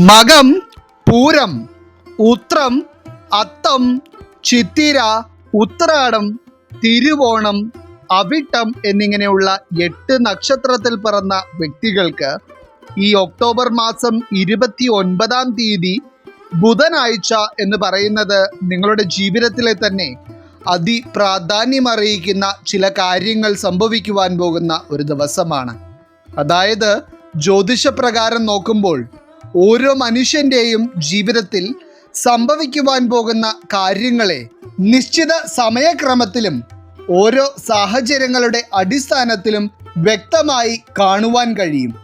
മകം പൂരം ഉത്രം അത്തം ചിത്തിര ഉത്രാടം തിരുവോണം അവിട്ടം എന്നിങ്ങനെയുള്ള എട്ട് നക്ഷത്രത്തിൽ പിറന്ന വ്യക്തികൾക്ക് ഈ ഒക്ടോബർ മാസം ഇരുപത്തി ഒൻപതാം തീയതി ബുധനാഴ്ച എന്ന് പറയുന്നത് നിങ്ങളുടെ ജീവിതത്തിലെ തന്നെ അതിപ്രാധാന്യമറിയിക്കുന്ന ചില കാര്യങ്ങൾ സംഭവിക്കുവാൻ പോകുന്ന ഒരു ദിവസമാണ്. അതായത് ജ്യോതിഷപ്രകാരം നോക്കുമ്പോൾ ഓരോ മനുഷ്യന്റെയും ജീവിതത്തിൽ സംഭവിക്കുവാൻ പോകുന്ന കാര്യങ്ങളെ നിശ്ചിത സമയക്രമത്തിലും ഓരോ സാഹചര്യങ്ങളുടെ അടിസ്ഥാനത്തിലും വ്യക്തമായി കാണുവാൻ കഴിയും.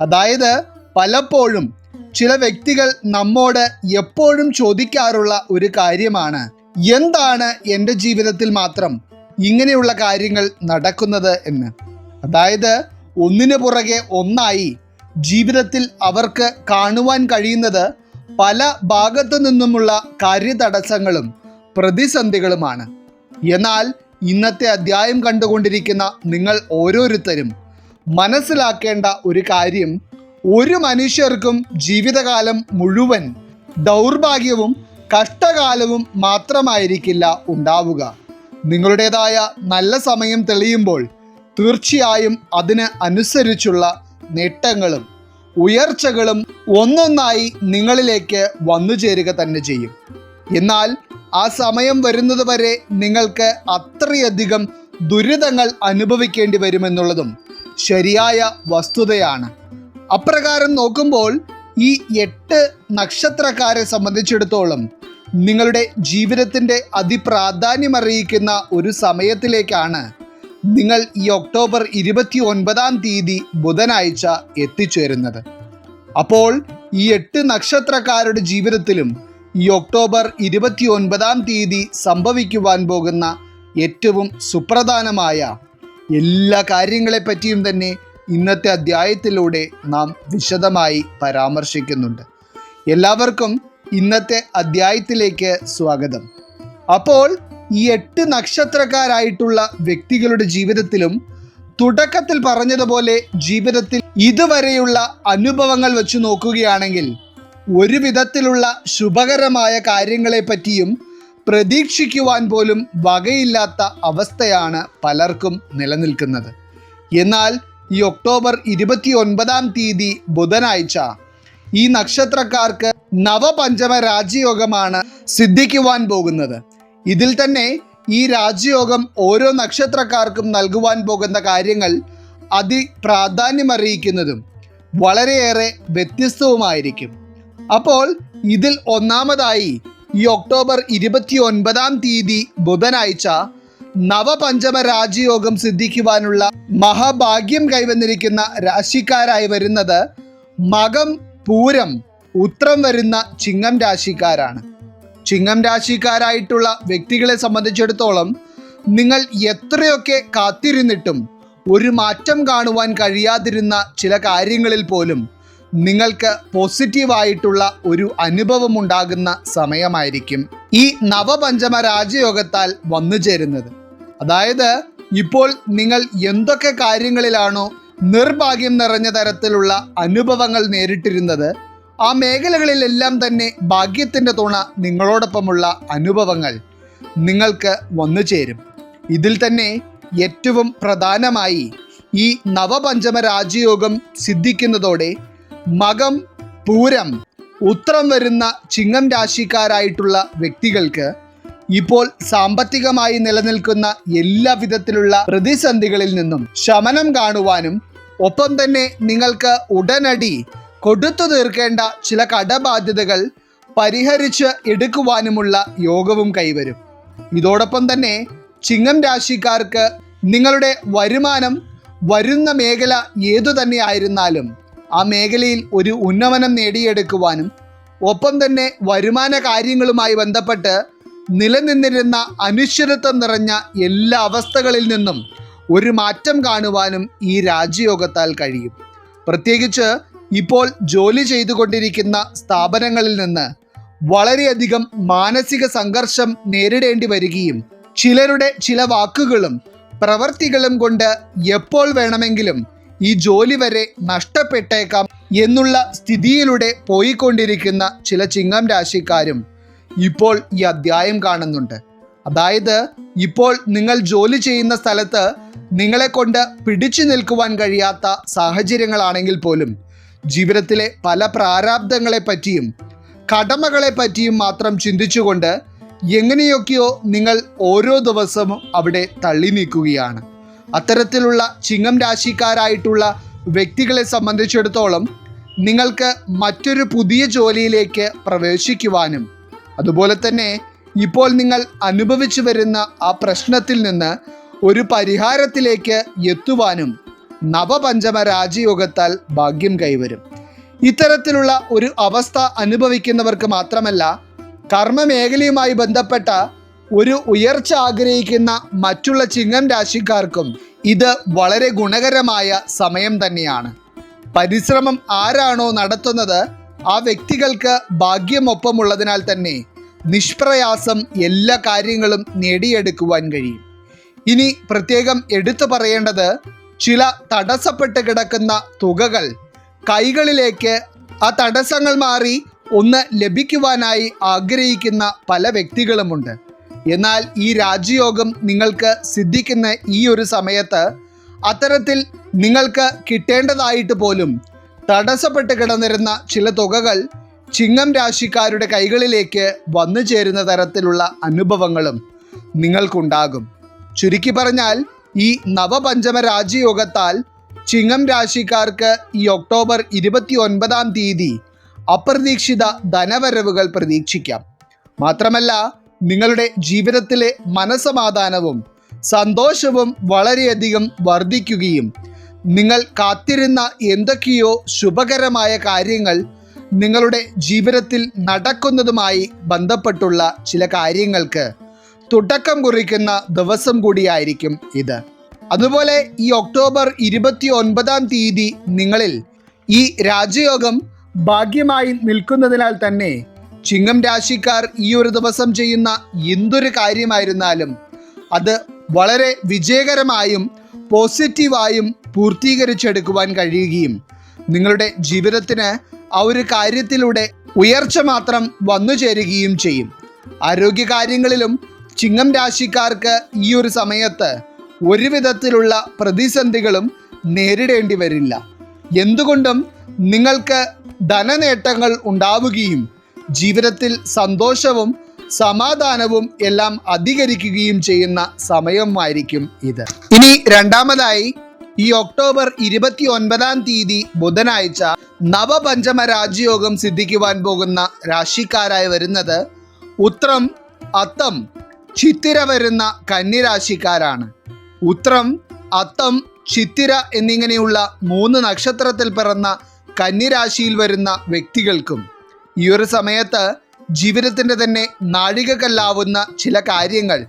അതായത് പലപ്പോഴും ചില വ്യക്തികൾ നമ്മോട് എപ്പോഴും ചോദിക്കാറുള്ള ഒരു കാര്യമാണ് എന്താണ് എന്റെ ജീവിതത്തിൽ മാത്രം ഇങ്ങനെയുള്ള കാര്യങ്ങൾ നടക്കുന്നത് എന്ന്? അതായത് ഒന്നിനു പുറകെ ഒന്നായി ജീവിതത്തിൽ അവർക്ക് കാണുവാൻ കഴിയുന്നത് പല ഭാഗത്തു നിന്നുമുള്ള കാര്യതടസ്സങ്ങളും പ്രതിസന്ധികളുമാണ്. എന്നാൽ ഇന്നത്തെ അധ്യായം കണ്ടുകൊണ്ടിരിക്കുന്ന നിങ്ങൾ ഓരോരുത്തരും മനസ്സിലാക്കേണ്ട ഒരു കാര്യം ഒരു മനുഷ്യർക്കും ജീവിതകാലം മുഴുവൻ ദൗർഭാഗ്യവും കഷ്ടകാലവും മാത്രമായിരിക്കില്ല ഉണ്ടാവുക. നിങ്ങളുടേതായ നല്ല സമയം തെളിയുമ്പോൾ തീർച്ചയായും അതിന് അനുസരിച്ചുള്ള നേട്ടങ്ങളും ഉയർച്ചകളും ഒന്നൊന്നായി നിങ്ങളിലേക്ക് വന്നു ചേരുക തന്നെ ചെയ്യും. എന്നാൽ ആ സമയം വരുന്നത് വരെ നിങ്ങൾക്ക് അത്രയധികം ദുരിതങ്ങൾ അനുഭവിക്കേണ്ടി വരുമെന്നുള്ളതും ശരിയായ വസ്തുതയാണ്. അപ്രകാരം നോക്കുമ്പോൾ ഈ എട്ട് നക്ഷത്രക്കാരെ സംബന്ധിച്ചിടത്തോളം നിങ്ങളുടെ ജീവിതത്തിന്റെ അതിപ്രാധാന്യമറിയിക്കുന്ന ഒരു സമയത്തിലേക്കാണ് നിങ്ങൾ ഈ ഒക്ടോബർ ഇരുപത്തി ഒൻപതാം തീയതി ബുധനാഴ്ച എത്തിച്ചേരുന്നത്. അപ്പോൾ ഈ എട്ട് നക്ഷത്രക്കാരുടെ ജീവിതത്തിലും ഈ ഒക്ടോബർ ഇരുപത്തി ഒൻപതാം തീയതി സംഭവിക്കുവാൻ പോകുന്ന ഏറ്റവും സുപ്രധാനമായ എല്ലാ കാര്യങ്ങളെപ്പറ്റിയും തന്നെ ഇന്നത്തെ അധ്യായത്തിലൂടെ നാം വിശദമായി പരാമർശിക്കുന്നുണ്ട്. എല്ലാവർക്കും ഇന്നത്തെ അധ്യായത്തിലേക്ക് സ്വാഗതം. അപ്പോൾ ഈ എട്ട് നക്ഷത്രക്കാരായിട്ടുള്ള വ്യക്തികളുടെ ജീവിതത്തിലും തുടക്കത്തിൽ പറഞ്ഞതുപോലെ ജീവിതത്തിൽ ഇതുവരെയുള്ള അനുഭവങ്ങൾ വെച്ച് നോക്കുകയാണെങ്കിൽ ഒരു വിധത്തിലുള്ള ശുഭകരമായ കാര്യങ്ങളെപ്പറ്റിയും പ്രതീക്ഷിക്കുവാൻ പോലും വകയില്ലാത്ത അവസ്ഥയാണ് പലർക്കും നിലനിൽക്കുന്നത്. എന്നാൽ ഈ ഒക്ടോബർ ഇരുപത്തി ഒൻപതാം തീയതി ബുധനാഴ്ച ഈ നക്ഷത്രക്കാർക്ക് നവപഞ്ചമ രാജയോഗമാണ് സിദ്ധിക്കുവാൻ പോകുന്നത്. ഇതിൽ തന്നെ ഈ രാജയോഗം ഓരോ നക്ഷത്രക്കാർക്കും നൽകുവാൻ പോകുന്ന കാര്യങ്ങൾ അതിപ്രാധാന്യമറിയിക്കുന്നതും വളരെയേറെ വ്യത്യസ്തവുമായിരിക്കും. അപ്പോൾ ഇതിൽ ഒന്നാമതായി ഈ ഒക്ടോബർ ഇരുപത്തി ഒൻപതാം തീയതി ബുധനാഴ്ച നവപഞ്ചമ രാജയോഗം സിദ്ധിക്കുവാനുള്ള മഹാഭാഗ്യം കൈവന്നിരിക്കുന്ന രാശിക്കാരായി വരുന്നത് മകം പൂരം ഉത്രം വരുന്ന ചിങ്ങം രാശിക്കാരാണ്. ചിങ്ങം രാശിക്കാരായിട്ടുള്ള വ്യക്തികളെ സംബന്ധിച്ചിടത്തോളം നിങ്ങൾ എത്രയൊക്കെ കാത്തിരുന്നിട്ടും ഒരു മാറ്റം കാണുവാൻ കഴിയാതിരുന്ന ചില കാര്യങ്ങളിൽ പോലും നിങ്ങൾക്ക് പോസിറ്റീവായിട്ടുള്ള ഒരു അനുഭവം ഉണ്ടാകുന്ന സമയമായിരിക്കും ഈ നവപഞ്ചമ രാജയോഗത്താൽ വന്നു ചേരുന്നത്. അതായത് ഇപ്പോൾ നിങ്ങൾ എന്തൊക്കെ കാര്യങ്ങളിലാണോ നിർഭാഗ്യം നിറഞ്ഞ തരത്തിലുള്ള അനുഭവങ്ങൾ നേരിട്ടിരുന്നത് ആ മേഖലകളിലെല്ലാം തന്നെ ഭാഗ്യത്തിന്റെ തുണ നിങ്ങളോടൊപ്പമുള്ള അനുഭവങ്ങൾ നിങ്ങൾക്ക് വന്നു ചേരും. ഇതിൽ തന്നെ ഏറ്റവും പ്രധാനമായി ഈ നവപഞ്ചമ രാജയോഗം സിദ്ധിക്കുന്നതോടെ മകം പൂരം ഉത്തരം വരുന്ന ചിങ്ങം രാശിക്കാരായിട്ടുള്ള വ്യക്തികൾക്ക് ഇപ്പോൾ സാമ്പത്തികമായി നിലനിൽക്കുന്ന എല്ലാ വിധത്തിലുള്ള പ്രതിസന്ധികളിൽ നിന്നും ശമനം കാണുവാനും ഒപ്പം തന്നെ നിങ്ങൾക്ക് ഉടനടി കൊടുത്തു തീർക്കേണ്ട ചില കടബാധ്യതകൾ പരിഹരിച്ച് എടുക്കുവാനുമുള്ള യോഗവും കൈവരും. ഇതോടൊപ്പം തന്നെ ചിങ്ങം രാശിക്കാർക്ക് നിങ്ങളുടെ വരുമാനം വരുന്ന മേഖല ഏതു തന്നെ ആയിരുന്നാലും ആ മേഖലയിൽ ഒരു ഉന്നമനം നേടിയെടുക്കുവാനും ഒപ്പം തന്നെ വരുമാന കാര്യങ്ങളുമായി ബന്ധപ്പെട്ട് നിലനിന്നിരുന്ന അനിശ്ചിതത്വം നിറഞ്ഞ എല്ലാ അവസ്ഥകളിൽ നിന്നും ഒരു മാറ്റം കാണുവാനും ഈ രാജയോഗത്താൽ കഴിയും. പ്രത്യേകിച്ച് ഇപ്പോൾ ജോലി ചെയ്തുകൊണ്ടിരിക്കുന്ന സ്ഥാപനങ്ങളിൽ നിന്ന് വളരെയധികം മാനസിക സംഘർഷം നേരിടേണ്ടി വരികയും ചിലരുടെ ചില വാക്കുകളും പ്രവർത്തികളും കൊണ്ട് എപ്പോൾ വേണമെങ്കിലും ഈ ജോലി വരെ നഷ്ടപ്പെട്ടേക്കാം എന്നുള്ള സ്ഥിതിയിലൂടെ പോയിക്കൊണ്ടിരിക്കുന്ന ചില ചിങ്ങം രാശിക്കാരും ഇപ്പോൾ ഈ അധ്യായം കാണുന്നുണ്ട്. അതായത് ഇപ്പോൾ നിങ്ങൾ ജോലി ചെയ്യുന്ന സ്ഥലത്ത് നിങ്ങളെ കൊണ്ട് പിടിച്ചു നിൽക്കുവാൻ കഴിയാത്ത സാഹചര്യങ്ങളാണെങ്കിൽ പോലും ജീവിതത്തിലെ പല പ്രാരാബ്ദങ്ങളെ പറ്റിയും കടമകളെ പറ്റിയും മാത്രം ചിന്തിച്ചുകൊണ്ട് എങ്ങനെയൊക്കെയോ നിങ്ങൾ ഓരോ ദിവസവും അവിടെ തള്ളി നീക്കുകയാണ്. അത്തരത്തിലുള്ള ചിങ്ങം രാശിക്കാരായിട്ടുള്ള വ്യക്തികളെ സംബന്ധിച്ചിടത്തോളം നിങ്ങൾക്ക് മറ്റൊരു പുതിയ ജോലിയിലേക്ക് പ്രവേശിക്കുവാനും അതുപോലെ തന്നെ ഇപ്പോൾ നിങ്ങൾ അനുഭവിച്ചു വരുന്ന ആ പ്രശ്നത്തിൽ നിന്ന് ഒരു പരിഹാരത്തിലേക്ക് എത്തുവാനും നവപഞ്ചമ രാജയോഗത്താൽ ഭാഗ്യം കൈവരും. ഇത്തരത്തിലുള്ള ഒരു അവസ്ഥ അനുഭവിക്കുന്നവർക്ക് മാത്രമല്ല കർമ്മമേഖലയുമായി ബന്ധപ്പെട്ട ഒരു ഉയർച്ച ആഗ്രഹിക്കുന്ന മറ്റുള്ള ചിങ്ങം രാശിക്കാർക്കും ഇത് വളരെ ഗുണകരമായ സമയം തന്നെയാണ്. പരിശ്രമം ആരാണോ നടത്തുന്നത് ആ വ്യക്തികൾക്ക് ഭാഗ്യമൊപ്പമുള്ളതിനാൽ തന്നെ നിഷ്പ്രയാസം എല്ലാ കാര്യങ്ങളും നേടിയെടുക്കുവാൻ കഴിയും. ഇനി പ്രത്യേകം എടുത്തു പറയേണ്ടത് ചില തടസ്സപ്പെട്ട് കിടക്കുന്ന തുകകൾ കൈകളിലേക്ക് ആ തടസ്സങ്ങൾ മാറി ഒന്ന് ലഭിക്കുവാനായി ആഗ്രഹിക്കുന്ന പല വ്യക്തികളുമുണ്ട്. എന്നാൽ ഈ രാജയോഗം നിങ്ങൾക്ക് സിദ്ധിക്കുന്ന ഈ ഒരു സമയത്ത് അത്തരത്തിൽ നിങ്ങൾക്ക് കിട്ടേണ്ടതായിട്ട് പോലും തടസ്സപ്പെട്ട് കിടന്നിരുന്ന ചില തുകകൾ ചിങ്ങം രാശിക്കാരുടെ കൈകളിലേക്ക് വന്നു ചേരുന്ന തരത്തിലുള്ള അനുഭവങ്ങളും നിങ്ങൾക്കുണ്ടാകും. ചുരുക്കി പറഞ്ഞാൽ ഈ നവപഞ്ചമ രാജയോഗത്താൽ ചിങ്ങം രാശിക്കാർക്ക് ഈ ഒക്ടോബർ ഇരുപത്തി ഒൻപതാം തീയതി അപ്രതീക്ഷിത ധനവരവുകൾ പ്രതീക്ഷിക്കാം. മാത്രമല്ല നിങ്ങളുടെ ജീവിതത്തിലെ മനസമാധാനവും സന്തോഷവും വളരെയധികം വർദ്ധിക്കുകയും നിങ്ങൾ കാത്തിരുന്ന എന്തൊക്കെയോ ശുഭകരമായ കാര്യങ്ങൾ നിങ്ങളുടെ ജീവിതത്തിൽ നടക്കുന്നതുമായി ബന്ധപ്പെട്ടുള്ള ചില കാര്യങ്ങൾക്ക് തുടക്കം കുറിക്കുന്ന ദിവസം കൂടിയായിരിക്കും ഇത്. അതുപോലെ ഈ ഒക്ടോബർ ഇരുപത്തി ഒൻപതാം തീയതി നിങ്ങളിൽ ഈ രാജയോഗം ഭാഗ്യമായി നിൽക്കുന്നതിനാൽ തന്നെ ചിങ്ങം രാശിക്കാർ ഈ ഒരു ദിവസം ചെയ്യുന്ന എന്തൊരു കാര്യമായിരുന്നാലും അത് വളരെ വിജയകരമായും പോസിറ്റീവായും പൂർത്തീകരിച്ചെടുക്കുവാൻ കഴിയുകയും നിങ്ങളുടെ ജീവിതത്തിന് ആ ഒരു കാര്യത്തിലൂടെ ഉയർച്ച മാത്രം വന്നു ചേരുകയും ചെയ്യും. ആരോഗ്യകാര്യങ്ങളിലും ചിങ്ങം രാശിക്കാർക്ക് ഈ ഒരു സമയത്ത് ഒരു വിധത്തിലുള്ള പ്രതിസന്ധികളും നേരിടേണ്ടി വരില്ല. എന്തുകൊണ്ടും നിങ്ങൾക്ക് ധനനേട്ടങ്ങൾ ഉണ്ടാവുകയും ജീവിതത്തിൽ സന്തോഷവും സമാധാനവും എല്ലാം അധികരിക്കുകയും ചെയ്യുന്ന സമയമായിരിക്കും ഇത്. ഇനി രണ്ടാമതായി ഈ ഒക്ടോബർ ഇരുപത്തി ഒൻപതാം തീയതി ബുധനാഴ്ച നവപഞ്ചമ രാജയോഗം സിദ്ധിക്കുവാൻ പോകുന്ന രാശിക്കാരായി വരുന്നത് ഉത്രം അത്തം ചിത്തിര വരുന്ന കന്നിരാശിക്കാരാണ്. ഉത്രം അത്തം ചിത്തിര എന്നിങ്ങനെയുള്ള മൂന്ന് നക്ഷത്രത്തിൽ പിറന്ന കന്നിരാശിയിൽ വരുന്ന വ്യക്തികൾക്കും ഈ ഒരു സമയത്ത് ജീവിതത്തിന്റെ തന്നെ നാഴികക്കല്ലാവുന്ന ചില കാര്യങ്ങൾ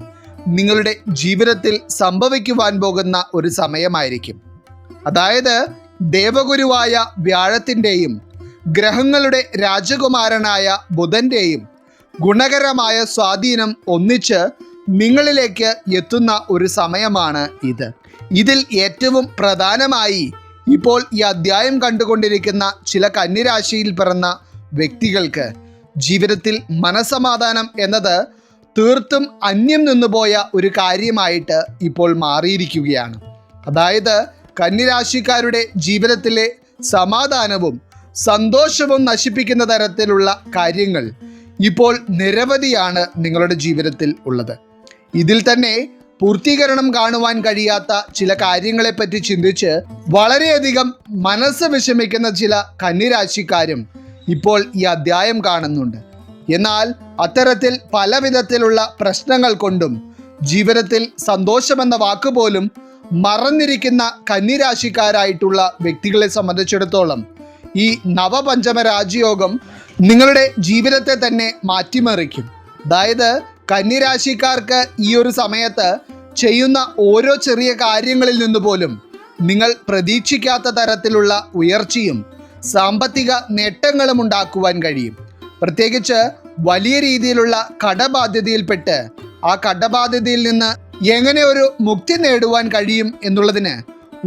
നിങ്ങളുടെ ജീവിതത്തിൽ സംഭവിക്കുവാൻ പോകുന്ന ഒരു സമയമായിരിക്കും. അതായത് ദേവഗുരുവായ വ്യാഴത്തിന്റെയും ഗ്രഹങ്ങളുടെ രാജകുമാരനായ ബുധന്റെയും ഗുണകരമായ സ്വാധീനം ഒന്നിച്ച് നിങ്ങളിലേക്ക് എത്തുന്ന ഒരു സമയമാണ് ഇത്. ഇതിൽ ഏറ്റവും പ്രധാനമായി ഇപ്പോൾ ഈ അധ്യായം കണ്ടുകൊണ്ടിരിക്കുന്ന ചില കന്നിരാശിയിൽ പിറന്ന വ്യക്തികൾക്ക് ജീവിതത്തിൽ മനസമാധാനം എന്നത് തീർത്തും അന്യം നിന്നുപോയ ഒരു കാര്യമായിട്ട് ഇപ്പോൾ മാറിയിരിക്കുകയാണ്. അതായത് കന്നിരാശിക്കാരുടെ ജീവിതത്തിലെ സമാധാനവും സന്തോഷവും നശിപ്പിക്കുന്ന തരത്തിലുള്ള കാര്യങ്ങൾ ഇപ്പോൾ നിരവധിയാണ് നിങ്ങളുടെ ജീവിതത്തിൽ ഉള്ളത്. ഇതിൽ തന്നെ പൂർത്തീകരണം കാണുവാൻ കഴിയാത്ത ചില കാര്യങ്ങളെപ്പറ്റി ചിന്തിച്ച് വളരെയധികം മനസ്സ് വിഷമിക്കുന്ന ചില കന്നിരാശിക്കാരും ഇപ്പോൾ ഈ അധ്യായം കാണുന്നുണ്ട്. എന്നാൽ അത്തരത്തിൽ പല വിധത്തിലുള്ള പ്രശ്നങ്ങൾ കൊണ്ടും ജീവിതത്തിൽ സന്തോഷമെന്ന വാക്കുപോലും മറന്നിരിക്കുന്ന കന്നിരാശിക്കാരായിട്ടുള്ള വ്യക്തികളെ സംബന്ധിച്ചിടത്തോളം ഈ നവപഞ്ചമ രാജയോഗം നിങ്ങളുടെ ജീവിതത്തെ തന്നെ മാറ്റിമറിക്കും. അതായത് കന്നിരാശിക്കാർക്ക് ഈ ഒരു സമയത്ത് ചെയ്യുന്ന ഓരോ ചെറിയ കാര്യങ്ങളിൽ നിന്ന് പോലും നിങ്ങൾ പ്രതീക്ഷിക്കാത്ത തരത്തിലുള്ള ഉയർച്ചയും സാമ്പത്തിക നേട്ടങ്ങളും ഉണ്ടാക്കുവാൻ കഴിയും. പ്രത്യേകിച്ച് വലിയ രീതിയിലുള്ള കടബാധ്യതയിൽപ്പെട്ട് ആ കടബാധ്യതയിൽ നിന്ന് എങ്ങനെ ഒരു മുക്തി നേടുവാൻ കഴിയും എന്നുള്ളതിന്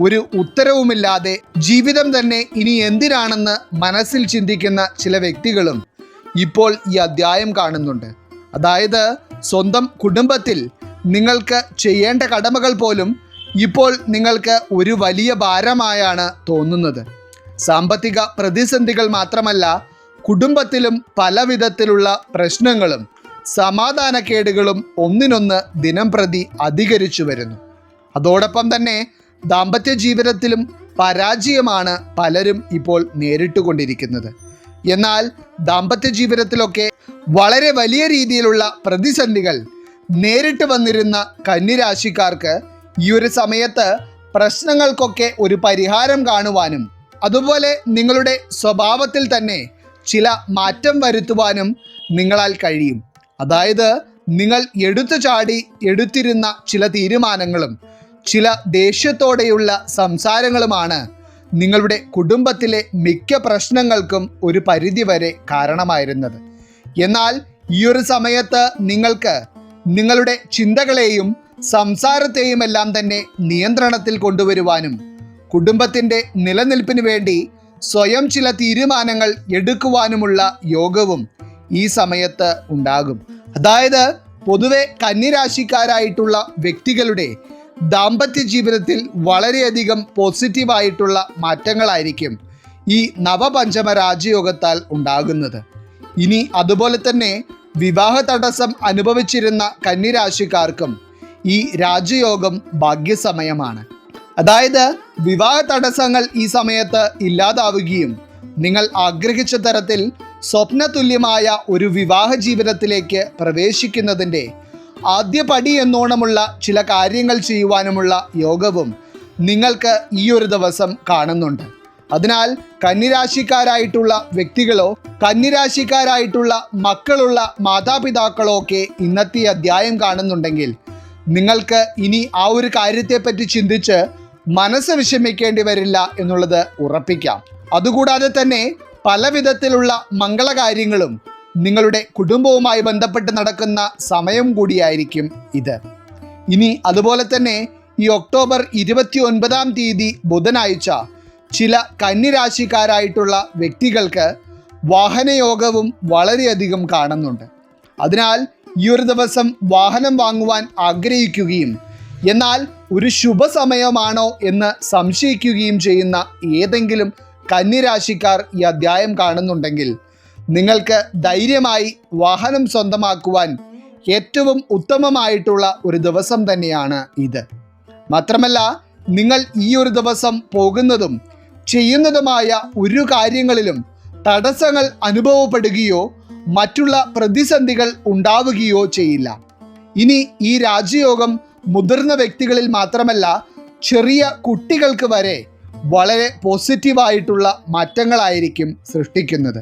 ഒരു ഉത്തരവുമില്ലാതെ ജീവിതം തന്നെ ഇനി എന്തിനാണെന്ന് മനസ്സിൽ ചിന്തിക്കുന്ന ചില വ്യക്തികളും ഇപ്പോൾ ഈ അധ്യായം കാണുന്നുണ്ട്. അതായത് സ്വന്തം കുടുംബത്തിൽ നിങ്ങൾക്ക് ചെയ്യേണ്ട കടമകൾ പോലും ഇപ്പോൾ നിങ്ങൾക്ക് ഒരു വലിയ ഭാരമായാണ് തോന്നുന്നത്. സാമ്പത്തിക പ്രതിസന്ധികൾ മാത്രമല്ല കുടുംബത്തിലും പലവിധത്തിലുള്ള പ്രശ്നങ്ങളും സമാധാനക്കേടുകളും ഒന്നിനൊന്ന് ദിനം പ്രതി അധികരിച്ചു വരുന്നു. അതോടൊപ്പം തന്നെ ദാമ്പത്യ ജീവിതത്തിലും പരാജയമാണ് പലരും ഇപ്പോൾ നേരിട്ടുകൊണ്ടിരിക്കുന്നത്. എന്നാൽ ദാമ്പത്യ ജീവിതത്തിലൊക്കെ വളരെ വലിയ രീതിയിലുള്ള പ്രതിസന്ധികൾ നേരിട്ട് വന്നിരുന്ന കന്നിരാശിക്കാർക്ക് ഈ ഒരു സമയത്ത് പ്രശ്നങ്ങൾക്കൊക്കെ ഒരു പരിഹാരം കാണുവാനും അതുപോലെ നിങ്ങളുടെ സ്വഭാവത്തിൽ തന്നെ ചില മാറ്റം വരുത്തുവാനും നിങ്ങളാൽ കഴിയും. അതായത് നിങ്ങൾ എടുത്തു ചാടി എടുത്തിരുന്ന ചില തീരുമാനങ്ങളും ചില ദേഷ്യത്തോടെയുള്ള സംസാരങ്ങളുമാണ് നിങ്ങളുടെ കുടുംബത്തിലെ മിക്ക പ്രശ്നങ്ങൾക്കും ഒരു പരിധിവരെ കാരണമായിരുന്നത്. എന്നാൽ ഈ ഒരു സമയത്ത് നിങ്ങൾക്ക് നിങ്ങളുടെ ചിന്തകളെയും സംസാരത്തെയും എല്ലാം തന്നെ നിയന്ത്രണത്തിൽ കൊണ്ടുവരുവാനും കുടുംബത്തിന്റെ നിലനിൽപ്പിന് വേണ്ടി സ്വയം ചില തീരുമാനങ്ങൾ എടുക്കുവാനുമുള്ള യോഗവും ഈ സമയത്ത് ഉണ്ടാകും. അതായത് പൊതുവെ കന്നിരാശിക്കാരായിട്ടുള്ള വ്യക്തികളുടെ ദാമ്പത്യ ജീവിതത്തിൽ വളരെയധികം പോസിറ്റീവായിട്ടുള്ള മാറ്റങ്ങളായിരിക്കും ഈ നവപഞ്ചമ രാജയോഗത്താൽ ഉണ്ടാകുന്നത്. ഇനി അതുപോലെ തന്നെ വിവാഹ തടസ്സം അനുഭവിച്ചിരുന്ന കന്നിരാശിക്കാർക്കും ഈ രാജയോഗം ഭാഗ്യസമയമാണ്. അതായത് വിവാഹ തടസ്സങ്ങൾ ഈ സമയത്ത് ഇല്ലാതാവുകയും നിങ്ങൾ ആഗ്രഹിച്ച തരത്തിൽ സ്വപ്നതുല്യമായ ഒരു വിവാഹ ജീവിതത്തിലേക്ക് പ്രവേശിക്കുന്നതിന്റെ ആദ്യ പടി എന്നോണമുള്ള ചില കാര്യങ്ങൾ ചെയ്യുവാനുമുള്ള യോഗവും നിങ്ങൾക്ക് ഈ ഒരു ദിവസം കാണുന്നുണ്ട്. അതിനാൽ കന്നിരാശിക്കാരായിട്ടുള്ള വ്യക്തികളോ കന്നിരാശിക്കാരായിട്ടുള്ള മക്കളുള്ള മാതാപിതാക്കളോ ഒക്കെ ഇന്നത്തെ അധ്യായം കാണുന്നുണ്ടെങ്കിൽ നിങ്ങൾക്ക് ഇനി ആ ഒരു കാര്യത്തെപ്പറ്റി ചിന്തിച്ച് മനസ്സ് വിഷമിക്കേണ്ടി വരില്ല എന്നുള്ളത് ഉറപ്പിക്കാം. അതുകൂടാതെ തന്നെ പല വിധത്തിലുള്ള മംഗളകാര്യങ്ങളും നിങ്ങളുടെ കുടുംബവുമായി ബന്ധപ്പെട്ട് നടക്കുന്ന സമയം കൂടിയായിരിക്കും ഇത്. ഇനി അതുപോലെ തന്നെ ഈ ഒക്ടോബർ ഇരുപത്തി ഒൻപതാം തീയതി ബുധനാഴ്ച ചില കന്നിരാശിക്കാരായിട്ടുള്ള വ്യക്തികൾക്ക് വാഹനയോഗവും വളരെയധികം കാണുന്നുണ്ട്. അതിനാൽ ഈ ഒരു ദിവസം വാഹനം വാങ്ങുവാൻ ആഗ്രഹിക്കുകയും എന്നാൽ ഒരു ശുഭസമയമാണോ എന്ന് സംശയിക്കുകയും ചെയ്യുന്ന ഏതെങ്കിലും കന്നിരാശിക്കാർ ഈ അധ്യായം കാണുന്നുണ്ടെങ്കിൽ നിങ്ങൾക്ക് ധൈര്യമായി വാഹനം സ്വന്തമാക്കുവാൻ ഏറ്റവും ഉത്തമമായിട്ടുള്ള ഒരു ദിവസം തന്നെയാണ് ഇത്. മാത്രമല്ല നിങ്ങൾ ഈ ഒരു ദിവസം പോകുന്നതും ചെയ്യുന്നതുമായ ഒരു കാര്യങ്ങളിലും തടസ്സങ്ങൾ അനുഭവപ്പെടുകയോ മറ്റുള്ള പ്രതിസന്ധികൾ ഉണ്ടാവുകയോ ചെയ്യില്ല. ഇനി ഈ രാജയോഗം മുതിർന്ന വ്യക്തികളിൽ മാത്രമല്ല ചെറിയ കുട്ടികൾക്ക് വരെ വളരെ പോസിറ്റീവായിട്ടുള്ള മാറ്റങ്ങളായിരിക്കും സൃഷ്ടിക്കുന്നത്.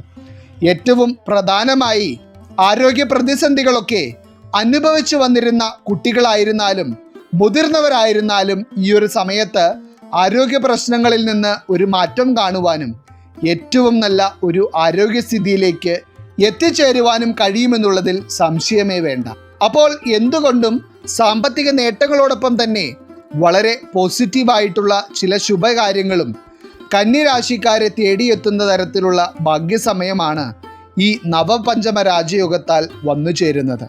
ഏറ്റവും പ്രധാനമായി ആരോഗ്യ പ്രതിസന്ധികളൊക്കെ അനുഭവിച്ചു വന്നിരുന്ന കുട്ടികളായിരുന്നാലും മുതിർന്നവരായിരുന്നാലും ഈ ഒരു സമയത്ത് ആരോഗ്യ പ്രശ്നങ്ങളിൽ നിന്ന് ഒരു മാറ്റം കാണുവാനും ഏറ്റവും നല്ല ഒരു ആരോഗ്യസ്ഥിതിയിലേക്ക് എത്തിച്ചേരുവാനും കഴിയുമെന്നുള്ളതിൽ സംശയമേ വേണ്ട. അപ്പോൾ എന്തുകൊണ്ടും സാമ്പത്തിക നേട്ടങ്ങളോടൊപ്പം തന്നെ വളരെ പോസിറ്റീവായിട്ടുള്ള ചില ശുഭകാര്യങ്ങളും കന്നിരാശിക്കാരെ തേടിയെത്തുന്ന തരത്തിലുള്ള ഭാഗ്യസമയമാണ് ഈ നവപഞ്ചമ രാജയോഗത്താൽ വന്നു ചേരുന്നത്.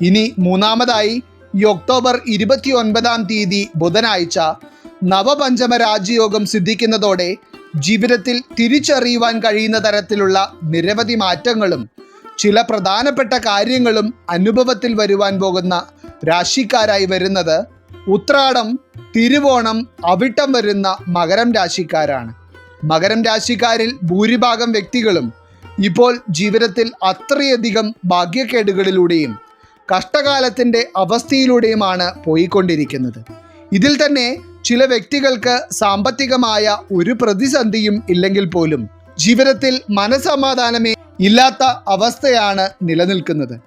ഇനി മൂന്നാമതായി ഈ ഒക്ടോബർ ഇരുപത്തി ഒൻപതാം തീയതി ബുധനാഴ്ച നവപഞ്ചമ രാജയോഗം സിദ്ധിക്കുന്നതോടെ ജീവിതത്തിൽ തിരിച്ചറിയുവാൻ കഴിയുന്ന തരത്തിലുള്ള നിരവധി മാറ്റങ്ങളും ചില പ്രധാനപ്പെട്ട കാര്യങ്ങളും അനുഭവത്തിൽ വരുവാൻ പോകുന്ന രാശിക്കാരായി വരുന്നത് ഉത്രാടം തിരുവോണം അവിട്ടം വരുന്ന മകരം രാശിക്കാരാണ്. മകരം രാശിക്കാരിൽ ഭൂരിഭാഗം വ്യക്തികളും ഇപ്പോൾ ജീവിതത്തിൽ അത്രയധികം ഭാഗ്യക്കേടുകളിലൂടെയും കഷ്ടകാലത്തിന്റെ അവസ്ഥയിലൂടെയുമാണ് പോയിക്കൊണ്ടിരിക്കുന്നത്. ഇതിൽ തന്നെ ചില വ്യക്തികൾക്ക് സാമ്പത്തികമായ ഒരു പ്രതിസന്ധിയും ഇല്ലെങ്കിൽ പോലും ജീവിതത്തിൽ മനസമാധാനമേ ഇല്ലാത്ത അവസ്ഥയാണ് നിലനിൽക്കുന്നത്.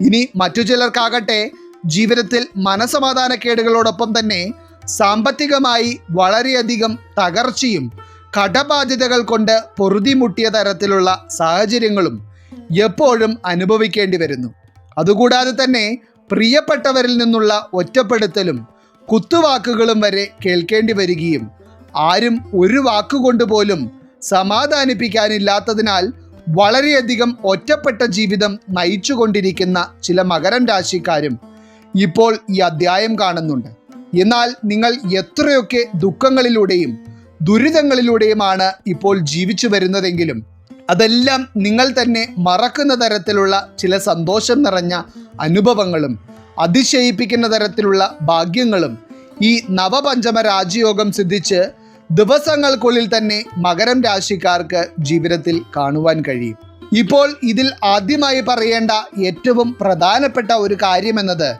ഇനി മറ്റു ചിലർക്കാകട്ടെ ജീവിതത്തിൽ മനസമാധാനക്കേടുകളോടൊപ്പം തന്നെ സാമ്പത്തികമായി വളരെയധികം തകർച്ചയും കടബാധ്യതകൾ കൊണ്ട് പൊറുതിമുട്ടിയ തരത്തിലുള്ള സാഹചര്യങ്ങളും എപ്പോഴും അനുഭവിക്കേണ്ടി വരുന്നു. അതുകൂടാതെ തന്നെ പ്രിയപ്പെട്ടവരിൽ നിന്നുള്ള ഒറ്റപ്പെടുത്തലും കുത്തുവാക്കുകളും വരെ കേൾക്കേണ്ടി വരികയും ആരും ഒരു വാക്കുകൊണ്ട് പോലും സമാധാനിപ്പിക്കാനില്ലാത്തതിനാൽ വളരെയധികം ഒറ്റപ്പെട്ട ജീവിതം നയിച്ചുകൊണ്ടിരിക്കുന്ന ചില മകരം രാശിക്കാരും ഇപ്പോൾ ഈ അധ്യായം കാണുന്നുണ്ട്. എന്നാൽ നിങ്ങൾ എത്രയൊക്കെ ദുഃഖങ്ങളിലൂടെയും ദുരിതങ്ങളിലൂടെയുമാണ് ഇപ്പോൾ ജീവിച്ചു വരുന്നതെങ്കിലും അതെല്ലാം നിങ്ങൾ തന്നെ മറക്കുന്ന തരത്തിലുള്ള ചില സന്തോഷം നിറഞ്ഞ അനുഭവങ്ങളും അതിശയിപ്പിക്കുന്ന തരത്തിലുള്ള ഭാഗ്യങ്ങളും ഈ നവപഞ്ചമ രാജയോഗം സിദ്ധിച്ച് ദിവസങ്ങൾക്കുള്ളിൽ തന്നെ മകരം രാശിക്കാർക്ക് ജീവിതത്തിൽ കാണുവാൻ കഴിയും. ഇപ്പോൾ ഇതിൽ ആദ്യമായി പറയേണ്ട ഏറ്റവും പ്രധാനപ്പെട്ട ഒരു കാര്യമെന്നത്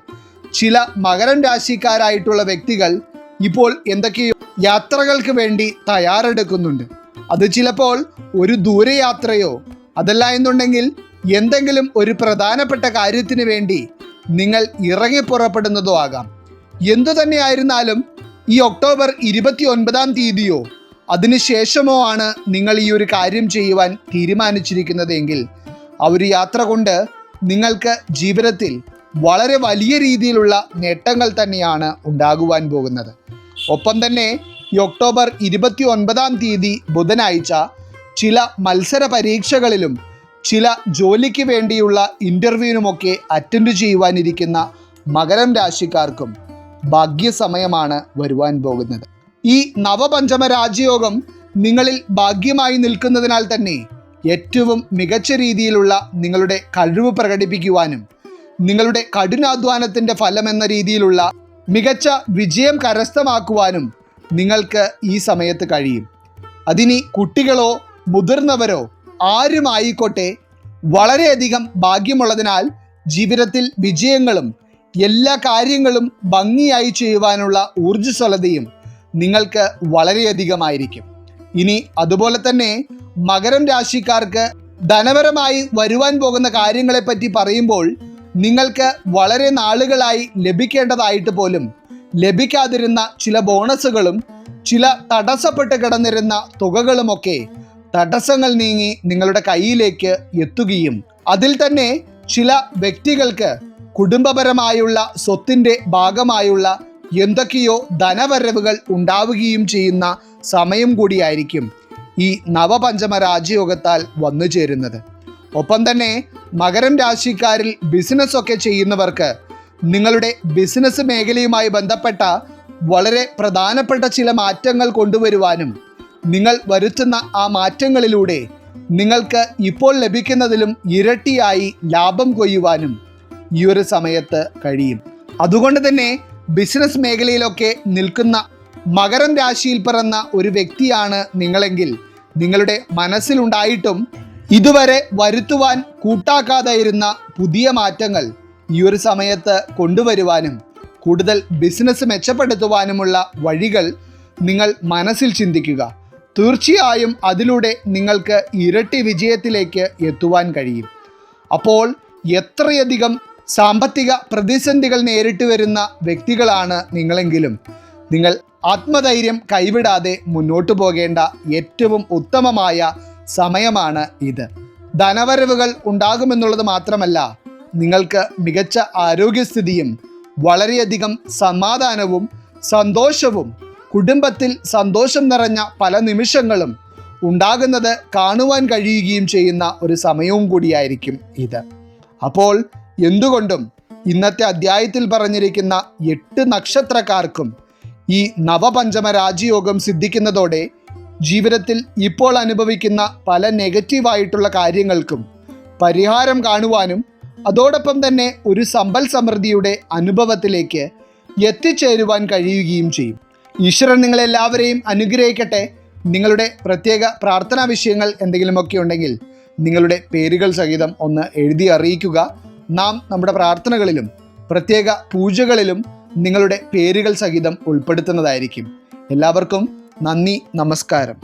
ചില മകരം രാശിക്കാരായിട്ടുള്ള വ്യക്തികൾ ഇപ്പോൾ എന്തൊക്കെയോ യാത്രകൾക്ക് വേണ്ടി തയ്യാറെടുക്കുന്നുണ്ട്. അത് ചിലപ്പോൾ ഒരു ദൂരയാത്രയോ അതല്ല എന്നുണ്ടെങ്കിൽ എന്തെങ്കിലും ഒരു പ്രധാനപ്പെട്ട കാര്യത്തിന് വേണ്ടി നിങ്ങൾ ഇറങ്ങി പുറപ്പെടുന്നതോ ആകാം. എന്തു തന്നെയായിരുന്നാലും ഈ ഒക്ടോബർ ഇരുപത്തി ഒൻപതാം തീയതിയോ അതിനുശേഷമോ ആണ് നിങ്ങൾ ഈ ഒരു കാര്യം ചെയ്യുവാൻ തീരുമാനിച്ചിരിക്കുന്നതെങ്കിൽ ആ ഒരു യാത്ര കൊണ്ട് നിങ്ങൾക്ക് ജീവിതത്തിൽ വളരെ വലിയ രീതിയിലുള്ള നേട്ടങ്ങൾ തന്നെയാണ് ഉണ്ടാകുവാൻ പോകുന്നത്. ഒപ്പം തന്നെ ഈ ഒക്ടോബർ ഇരുപത്തി ഒൻപതാം തീയതി ബുധനാഴ്ച ചില മത്സര പരീക്ഷകളിലും ചില ജോലിക്ക് വേണ്ടിയുള്ള ഇന്റർവ്യൂവിനുമൊക്കെ അറ്റൻഡ് ചെയ്യുവാനിരിക്കുന്ന മകരം രാശിക്കാർക്കും ഭാഗ്യസമയമാണ് വരുവാൻ പോകുന്നത്. ഈ നവപഞ്ചമ രാജയോഗം നിങ്ങളിൽ ഭാഗ്യമായി നിൽക്കുന്നതിനാൽ തന്നെ ഏറ്റവും മികച്ച രീതിയിലുള്ള നിങ്ങളുടെ കഴിവ് പ്രകടിപ്പിക്കുവാനും നിങ്ങളുടെ കഠിനാധ്വാനത്തിന്റെ ഫലം എന്ന രീതിയിലുള്ള മികച്ച വിജയം കരസ്ഥമാക്കുവാനും നിങ്ങൾക്ക് ഈ സമയത്ത് കഴിയും. അതിനി കുട്ടികളോ മുതിർന്നവരോ ആരുമായിക്കോട്ടെ വളരെയധികം ഭാഗ്യമുള്ളതിനാൽ ജീവിതത്തിൽ വിജയങ്ങളും എല്ലാ കാര്യങ്ങളും ഭംഗിയായി ചെയ്യുവാനുള്ള ഊർജസ്വലതയും നിങ്ങൾക്ക് വളരെയധികമായിരിക്കും. ഇനി അതുപോലെ തന്നെ മകരം രാശിക്കാർക്ക് ധനപരമായി വരുവാൻ പോകുന്ന കാര്യങ്ങളെപ്പറ്റി പറയുമ്പോൾ നിങ്ങൾക്ക് വളരെ നാളുകളായി ലഭിക്കേണ്ടതായിട്ട് പോലും ലഭിക്കാതിരുന്ന ചില ബോണസുകളും ചില തടസ്സപ്പെട്ട് കിടന്നിരുന്ന തുകകളുമൊക്കെ തടസ്സങ്ങൾ നീങ്ങി നിങ്ങളുടെ കയ്യിലേക്ക് എത്തുകയും അതിൽ തന്നെ ചില വ്യക്തികൾക്ക് കുടുംബപരമായുള്ള സ്വത്തിന്റെ ഭാഗമായുള്ള എന്തൊക്കെയോ ധനവരവുകൾ ഉണ്ടാവുകയും ചെയ്യുന്ന സമയം കൂടിയായിരിക്കും ഈ നവപഞ്ചമ രാജയോഗത്താൽ വന്നു ചേരുന്നത് ഒപ്പം തന്നെ മകരം രാശിക്കാരിൽ ബിസിനസ് ഒക്കെ ചെയ്യുന്നവർക്ക് നിങ്ങളുടെ ബിസിനസ് മേഖലയുമായി ബന്ധപ്പെട്ട വളരെ പ്രധാനപ്പെട്ട ചില മാറ്റങ്ങൾ കൊണ്ടുവരുവാനും നിങ്ങൾ വരുത്തുന്ന ആ മാറ്റങ്ങളിലൂടെ നിങ്ങൾക്ക് ഇപ്പോൾ ലഭിക്കുന്നതിലും ഇരട്ടിയായി ലാഭം കൊയ്യുവാനും ഈ ഒരു സമയത്ത് കഴിയും. അതുകൊണ്ട് തന്നെ ബിസിനസ് മേഖലയിലൊക്കെ നിൽക്കുന്ന മകരം രാശിയിൽ പിറന്ന ഒരു വ്യക്തിയാണ് നിങ്ങളെങ്കിൽ നിങ്ങളുടെ മനസ്സിലുണ്ടായിട്ടും ഇതുവരെ വരുത്തുവാൻ കൂട്ടാക്കാതെയിരുന്ന പുതിയ മാറ്റങ്ങൾ ഈ ഒരു സമയത്ത് കൊണ്ടുവരുവാനും കൂടുതൽ ബിസിനസ് മെച്ചപ്പെടുത്തുവാനുമുള്ള വഴികൾ നിങ്ങൾ മനസ്സിൽ ചിന്തിക്കുക. തീർച്ചയായും അതിലൂടെ നിങ്ങൾക്ക് ഇരട്ടി വിജയത്തിലേക്ക് എത്തുവാൻ കഴിയും. അപ്പോൾ എത്രയധികം സാമ്പത്തിക പ്രതിസന്ധികൾ നേരിട്ട് വരുന്ന വ്യക്തികളാണ് നിങ്ങളെങ്കിലും. നിങ്ങൾ ആത്മധൈര്യം കൈവിടാതെ മുന്നോട്ടു പോകേണ്ട ഏറ്റവും ഉത്തമമായ സമയമാണ് ഇത്. ധനവരവുകൾ ഉണ്ടാകുമെന്നുള്ളത് മാത്രമല്ല നിങ്ങൾക്ക് മികച്ച ആരോഗ്യസ്ഥിതിയും വളരെയധികം സമാധാനവും സന്തോഷവും കുടുംബത്തിൽ സന്തോഷം നിറഞ്ഞ പല നിമിഷങ്ങളും ഉണ്ടാകുന്നത് കാണുവാൻ കഴിയുകയും ചെയ്യുന്ന ഒരു സമയവും കൂടിയായിരിക്കും ഇത്. അപ്പോൾ എന്തുകൊണ്ടും ഇന്നത്തെ അധ്യായത്തിൽ പറഞ്ഞിരിക്കുന്ന എട്ട് നക്ഷത്രക്കാർക്കും ഈ നവപഞ്ചമ രാജയോഗം സിദ്ധിക്കുന്നതോടെ ജീവിതത്തിൽ ഇപ്പോൾ അനുഭവിക്കുന്ന പല നെഗറ്റീവായിട്ടുള്ള കാര്യങ്ങൾക്കും പരിഹാരം കാണുവാനും അതോടൊപ്പം തന്നെ ഒരു സമ്പൽ സമൃദ്ധിയുടെ അനുഭവത്തിലേക്ക് എത്തിച്ചേരുവാൻ കഴിയുകയും ചെയ്യും. ഈശ്വരൻ നിങ്ങളെല്ലാവരെയും അനുഗ്രഹിക്കട്ടെ. നിങ്ങളുടെ പ്രത്യേക പ്രാർത്ഥനാ വിഷയങ്ങൾ എന്തെങ്കിലുമൊക്കെ ഉണ്ടെങ്കിൽ നിങ്ങളുടെ പേരുകൾ സഹിതം ഒന്ന് എഴുതി അറിയിക്കുക. നാം നമ്മുടെ പ്രാർത്ഥനകളിലും പ്രത്യേക പൂജകളിലും നിങ്ങളുടെ പേരുകൾ സഹിതം ഉൾപ്പെടുത്തുന്നതായിരിക്കും. എല്ലാവർക്കും നന്ദി നമസ്കാരം.